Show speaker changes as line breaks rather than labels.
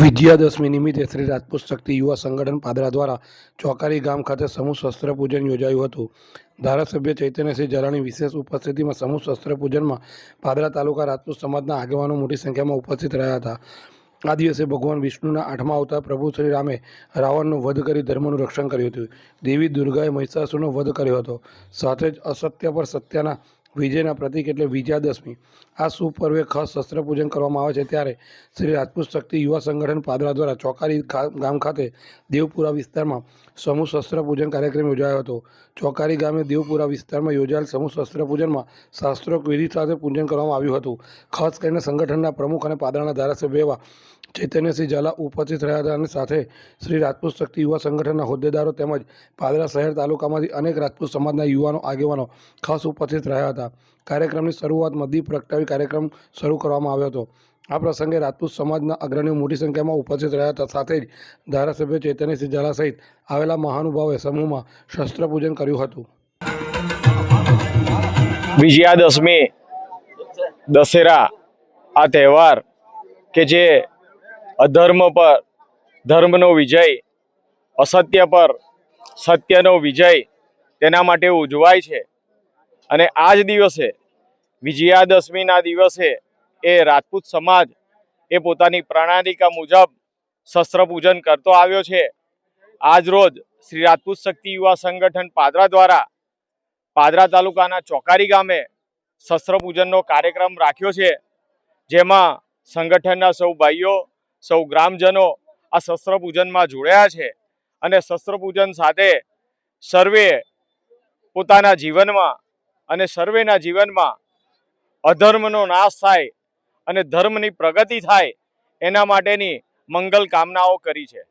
વિજયાદશમી નિમિત્તે શ્રી રાજપૂત શક્તિ યુવા સંગઠન પાદરા દ્વારા ચોકારી ગામ ખાતે સમૂહ શસ્ત્ર પૂજન યોજાયું હતું. ધારાસભ્ય ચૈતન્યસિંહ જરાણી વિશેષ ઉપસ્થિતિમાં સમૂહ શસ્ત્ર પૂજનમાં પાદરા તાલુકા રાજપૂત સમાજના આગેવાનો મોટી સંખ્યામાં ઉપસ્થિત રહ્યા હતા. આ દિવસે ભગવાન વિષ્ણુના આઠમા અવતાર પ્રભુ શ્રી રામે રાવણનો વધ કરી ધર્મનું રક્ષણ કર્યું હતું. દેવી દુર્ગાએ મહિષાસુરનો વધ કર્યો હતો. સાથે જ અસત્ય પર સત્યના વિજયના પ્રતિક એટલે વિજયાદશમી. આ શુભ પર્વે ખાસ શસ્ત્ર પૂજન કરવામાં આવે છે. ત્યારે શ્રી રાજપૂત શક્તિ યુવા સંગઠન પાદરા દ્વારા ચોકારી ગામ ખાતે દેવપુરા વિસ્તારમાં સમૂહ શસ્ત્ર પૂજન કાર્યક્રમ યોજાયો હતો. ચોકારી ગામે દેવપુરા વિસ્તારમાં યોજાયેલ સમૂહ શસ્ત્ર પૂજનમાં શાસ્ત્રોક્ત વિધિ સાથે પૂજન કરવામાં આવ્યું હતું. ખાસ કરીને સંગઠનના પ્રમુખ અને પાદરાના ધારાસભ્ય એવા ચૈતન્યસિંહ ઝાલા ઉપસ્થિત રહ્યા હતા અને સાથે શ્રી રાજપૂત શક્તિ યુવા સંગઠનના હોદ્દેદારો તેમજ પાદરા શહેર તાલુકામાંથી અનેક રાજપૂત સમાજના યુવાનો આગેવાનો ખાસ ઉપસ્થિત રહ્યા હતા. કાર્યક્રમની શરૂઆતમાં દીપ પ્રગટાવી કાર્યક્રમ શરૂ કરવામાં આવ્યો હતો. આ પ્રસંગે રાજપૂત સમાજના અગ્રણીઓ મોટી સંખ્યામાં ઉપસ્થિત રહ્યા હતા. સાથે જ ધારાસભ્ય ચૈતન્યસિંહ ઝાલા સહિત આવેલા મહાનુભાવે સમૂહમાં શસ્ત્ર પૂજન કર્યું હતું.
વિજયાદશમી દશેરા આ તહેવાર કે જે અધર્મ પર, ધર્મનો વિજય, અસત્ય પર, સત્યનો વિજય તેના માટે ઉજવાય છે. અને આ જ દિવસે, વિજયાદશમીના દિવસે, એ રાજપૂત સમાજ એ પોતાની પ્રણાલિકા મુજબ શસ્ત્ર પૂજન કરતો આવ્યો છે. આજ રોજ શ્રી રાજપૂત શક્તિ યુવા સંગઠન પાદરા દ્વારા પાદરા તાલુકાના ચોકારી ગામે શસ્ત્ર પૂજનનો કાર્યક્રમ રાખ્યો છે. જેમાં સંગઠનના સૌ ભાઈઓ, સૌ ગ્રામજનો આ શસ્ત્ર પૂજનમાં જોડાયા છે અને શસ્ત્ર પૂજન સાથે સર્વે પોતાના જીવનમાં અને સર્વેના જીવનમાં અધર્મનો નાશ થાય અને ધર્મની પ્રગતિ થાય, એના માટેની મંગલ કામનાઓ કરી છે.